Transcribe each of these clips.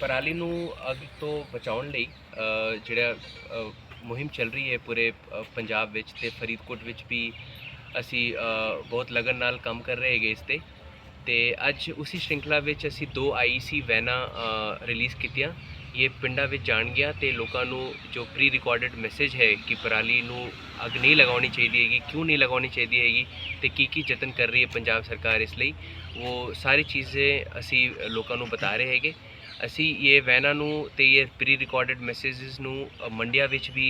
ਪਰਾਲੀ ਨੂੰ ਅੱਗ ਤੋਂ ਬਚਾਉਣ ਲਈ ਜਿਹੜਾ ਮੁਹਿੰਮ ਚੱਲ ਰਹੀ ਹੈ ਪੂਰੇ ਪੰਜਾਬ ਵਿੱਚ ਤੇ ਫਰੀਦਕੋਟ ਵਿੱਚ ਵੀ ਅਸੀਂ ਬਹੁਤ ਲਗਨ ਨਾਲ ਕੰਮ ਕਰ ਰਹੇ ਹੈਗੇ ਇਸ ਤੇ। ਤੇ ਅੱਜ ਉਸੇ ਸ਼੍ਰृंखला ਵਿੱਚ ਅਸੀਂ ਦੋ ਆਈਸੀ ਵੈਨਾਂ ਰਿਲੀਜ਼ ਕੀਤੀਆਂ। ਇਹ ਪਿੰਡਾਂ ਵਿੱਚ ਜਾਣਗੀਆਂ ਤੇ ਲੋਕਾਂ ਨੂੰ ਜੋ ਪ੍ਰੀ ਰਿਕਾਰਡਡ ਮੈਸੇਜ ਹੈ ਕਿ ਪਰਾਲੀ ਨੂੰ ਅੱਗ ਨਹੀਂ ਲਗਾਉਣੀ ਚਾਹੀਦੀ ਹੈਗੀ, ਕਿਉਂ ਨਹੀਂ ਲਗਾਉਣੀ ਚਾਹੀਦੀ ਹੈਗੀ ਤੇ ਕੀ ਕੀ ਯਤਨ ਕਰ ਰਹੀ ਹੈ ਪੰਜਾਬ ਸਰਕਾਰ ਇਸ ਲਈ, ਉਹ ਸਾਰੀ ਚੀਜ਼ੇ ਅਸੀਂ ਲੋਕਾਂ ਨੂੰ ਬਤਾ ਰਹੇ ਹੈਗੇ। ਅਸੀਂ ਇਹ ਵੈਨਾਂ ਨੂੰ ਤੇ ਇਹ ਪ੍ਰੀ ਰਿਕਾਰਡਡ ਮੈਸੇजेस ਨੂੰ ਮੰਡੀਆਂ ਵਿੱਚ ਵੀ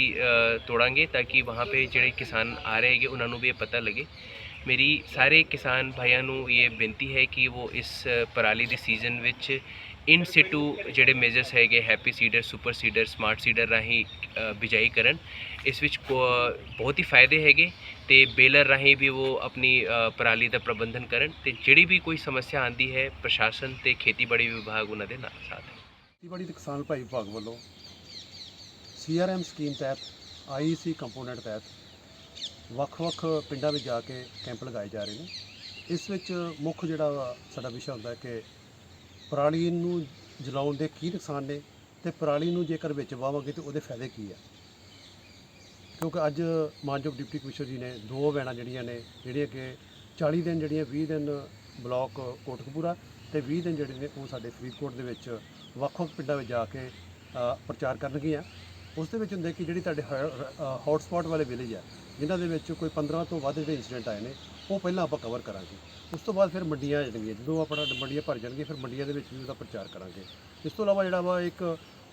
ਤੋੜਾਂਗੇ ਤਾਂ ਕਿ ਵਹਾਂ ਪੇ ਜਿਹੜੇ ਕਿਸਾਨ ਆ ਰਹੇ ਹੈਗੇ, ਉਹਨਾਂ ਨੂੰ ਵੀ ਇਹ ਪਤਾ ਲੱਗੇ। ਮੇਰੀ ਸਾਰੇ ਕਿਸਾਨ ਭਾਈਆਂ ਨੂੰ ਇਹ ਬੇਨਤੀ ਹੈ ਕਿ ਉਹ ਇਸ ਪਰਾਲੀ ਦੀ ਸੀਜ਼ਨ ਵਿੱਚ ਇਨ ਸਿਟੂ ਜਿਹੜੇ ਮੇਜਰਸ ਹੈਗੇ, happy seeder, super seeder, smart seeder ਰਾਹੀਂ ਬਿਜਾਈ ਕਰਨ। ਇਸ ਵਿੱਚ ਕੋ- ਬਹੁਤ ਹੀ ਫਾਇਦੇ ਹੈਗੇ ਤੇ ਬੇਲਰ ਰਾਹੀਂ ਵੀ ਉਹ ਆਪਣੀ ਪਰਾਲੀ ਦਾ ਪ੍ਰਬੰਧਨ ਕਰਨ ਤੇ ਜਿਹੜੀ ਵੀ ਕੋਈ ਸਮੱਸਿਆ ਆਂਦੀ ਹੈ, ਪ੍ਰਸ਼ਾਸਨ ਤੇ ਖੇਤੀਬਾੜੀ ਵਿਭਾਗ ਉਹਨਾਂ ਦੇ ਨਾਲ ਸਾਥ ਹੈ ਖੇਤੀਬਾੜੀ ਤੇ ਕਿਸਾਨ ਭਾਈ ਵਿਭਾਗ ਵੱਲੋਂ ਸੀਆਰਐਮ ਸਕੀਮ ਤਹਿਤ ਆਈਸੀ ਕੰਪੋਨੈਂਟ ਤਹਿਤ ਵੱਖ-ਵੱਖ ਪਿੰਡਾਂ ਵਿੱਚ ਜਾ ਕੇ ਕੈਂਪ ਲਗਾਏ ਜਾ ਰਹੇ ਨੇ। ਇਸ ਵਿੱਚ ਮੁੱਖ ਜਿਹੜਾ ਸਾਡਾ ਵਿਸ਼ਾ ਹੁੰਦਾ ਹੈ ਕਿ ਪਰਾਲੀ ਨੂੰ ਜਲਾਉਣ ਦੇ ਕੀ ਨੁਕਸਾਨ ਨੇ ਤੇ ਪਰਾਲੀ ਨੂੰ ਜੇਕਰ ਵਿੱਚ ਵਾਵਾਂਗੇ ਤੇ ਉਹਦੇ ਫਾਇਦੇ ਕੀ ਆ? ਕਿਉਂਕਿ ਅੱਜ ਮਾਨਯੋਗ ਡਿਪਟੀ ਕਮਿਸ਼ਨਰ ਜੀ ਨੇ ਦੋ ਵੈਨਾਂ ਜਿਹੜੀਆਂ ਨੇ ਜਿਹੜੀਆਂ ਕਿ 40 ਦਿਨ, ਜਿਹੜੀਆਂ 20 ਦਿਨ ਬਲਾਕ ਕੋਟਕਪੂਰਾ ਤੇ 20 ਦਿਨ ਜਿਹੜੇ ਨੇ ਉਹ ਸਾਡੇ ਫਰੀਦਕੋਟ ਦੇ ਵਿੱਚ ਵੱਖ-ਵੱਖ ਪਿੰਡਾਂ ਵਿੱਚ ਜਾ ਕੇ ਪ੍ਰਚਾਰ ਕਰਨਗੀਆਂ। ਉਸ ਦੇ ਵਿੱਚ ਹੁੰਦੇ ਕਿ ਜਿਹੜੀ ਤੁਹਾਡੇ ਹੌਟ ਸਪੌਟ ਵਾਲੇ ਵਿਲੇਜ ਆ, ਜਿਨ੍ਹਾਂ ਦੇ ਵਿੱਚ ਕੋਈ 15 ਤੋਂ ਵੱਧ ਜਿਹੜੇ ਇੰਸੀਡੈਂਟ ਆਏ ਨੇ ਉਹ ਪਹਿਲਾਂ ਆਪਾਂ ਕਵਰ ਕਰਾਂਗੇ। ਉਸ ਤੋਂ ਬਾਅਦ ਫਿਰ ਮੰਡੀਆਂ ਆ ਜਾਣਗੀਆਂ। ਜਦੋਂ ਆਪਣਾ ਮੰਡੀਆਂ ਭਰ ਜਾਣਗੀਆਂ ਫਿਰ ਮੰਡੀਆਂ ਦੇ ਵਿੱਚ ਵੀ ਉਹਦਾ ਪ੍ਰਚਾਰ ਕਰਾਂਗੇ। ਇਸ ਤੋਂ ਇਲਾਵਾ ਜਿਹੜਾ ਵਾ ਇੱਕ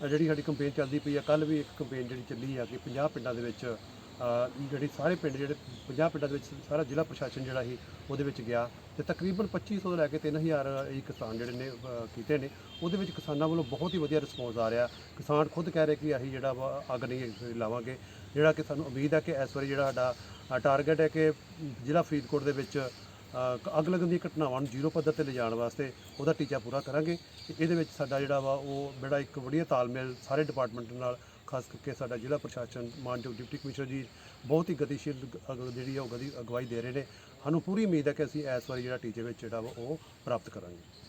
ਜਿਹੜੀ ਸਾਡੀ ਕੰਪੇਨ ਚੱਲਦੀ ਪਈ ਆ ਕੱਲ ਵੀ ਇੱਕ ਕੰਪੇਨ ਜਿਹੜੀ ਚੱਲੀ ਆ ਕਿ 50 ਪਿੰਡਾਂ ਦੇ ਵਿੱਚ ਅ, ਜਿਹੜੀ ਸਾਰੇ ਪਿੰਡ ਜਿਹੜੇ 50 ਪਿੰਡਾਂ ਦੇ ਵਿੱਚ ਸਾਰਾ ਜ਼ਿਲ੍ਹਾ ਪ੍ਰਸ਼ਾਸਨ ਜਿਹੜਾ ਸੀ ਉਹਦੇ ਵਿੱਚ ਗਿਆ ਤੇ ਤਕਰੀਬਨ 2500 ਤੋਂ ਲੈ ਕੇ 3000 ਇਹ ਕਿਸਾਨ ਜਿਹੜੇ ਨੇ ਕੀਤੇ ਨੇ। ਉਹਦੇ ਵਿੱਚ ਕਿਸਾਨਾਂ ਵੱਲੋਂ ਬਹੁਤ ਹੀ ਵਧੀਆ ਰਿਸਪੌਂਸ ਆ ਰਿਹਾ। ਕਿਸਾਨ ਖੁਦ ਕਹਿ ਰਹੇ ਕਿ ਅਸੀਂ ਜਿਹੜਾ ਵਾ ਅੱਗ ਨਹੀਂ ਲਾਵਾਂਗੇ। ਜਿਹੜਾ ਕਿ ਸਾਨੂੰ ਉਮੀਦ ਹੈ ਕਿ ਇਸ ਵਾਰੀ ਜਿਹੜਾ ਸਾਡਾ ਟਾਰਗੇਟ ਹੈ ਕਿ ਜ਼ਿਲ੍ਹਾ ਫਰੀਦਕੋਟ ਦੇ ਵਿੱਚ ਅੱਗ ਲੱਗਣ ਦੀਆਂ ਘਟਨਾਵਾਂ ਨੂੰ ਜ਼ੀਰੋ ਪੱਧਰ ਤੇ ਲਿਜਾਣ ਵਾਸਤੇ ਉਹਦਾ ਟੀਚਾ ਪੂਰਾ ਕਰਾਂਗੇ। ਤੇ ਇਹਦੇ ਵਿੱਚ ਸਾਡਾ ਜਿਹੜਾ ਵਾ ਉਹ ਬੜਾ ਇੱਕ ਵਧੀਆ ਤਾਲਮੇਲ ਸਾਰੇ ਡਿਪਾਰਟਮੈਂਟ ਨਾਲ, ਖਾਸ ਕਰਕੇ ਸਾਡਾ ਜ਼ਿਲ੍ਹਾ ਪ੍ਰਸ਼ਾਸਨ ਮਾਨਯੋਗ ਡਿਪਟੀ ਕਮਿਸ਼ਨਰ ਜੀ ਬਹੁਤ ਹੀ ਗਤੀਸ਼ੀਲ ਅਗ- ਜਿਹੜੀ ਆ ਉਹ ਗਤੀ ਅਗਵਾਈ ਦੇ ਰਹੇ ਨੇ। ਸਾਨੂੰ ਪੂਰੀ ਉਮੀਦ ਹੈ ਕਿ ਅਸੀਂ ਇਸ ਵਾਰੀ ਜਿਹੜਾ ਟੀਚੇ ਵਿੱਚ ਜਿਹੜਾ ਵਾ ਉਹ ਪ੍ਰਾਪਤ ਕਰਾਂਗੇ।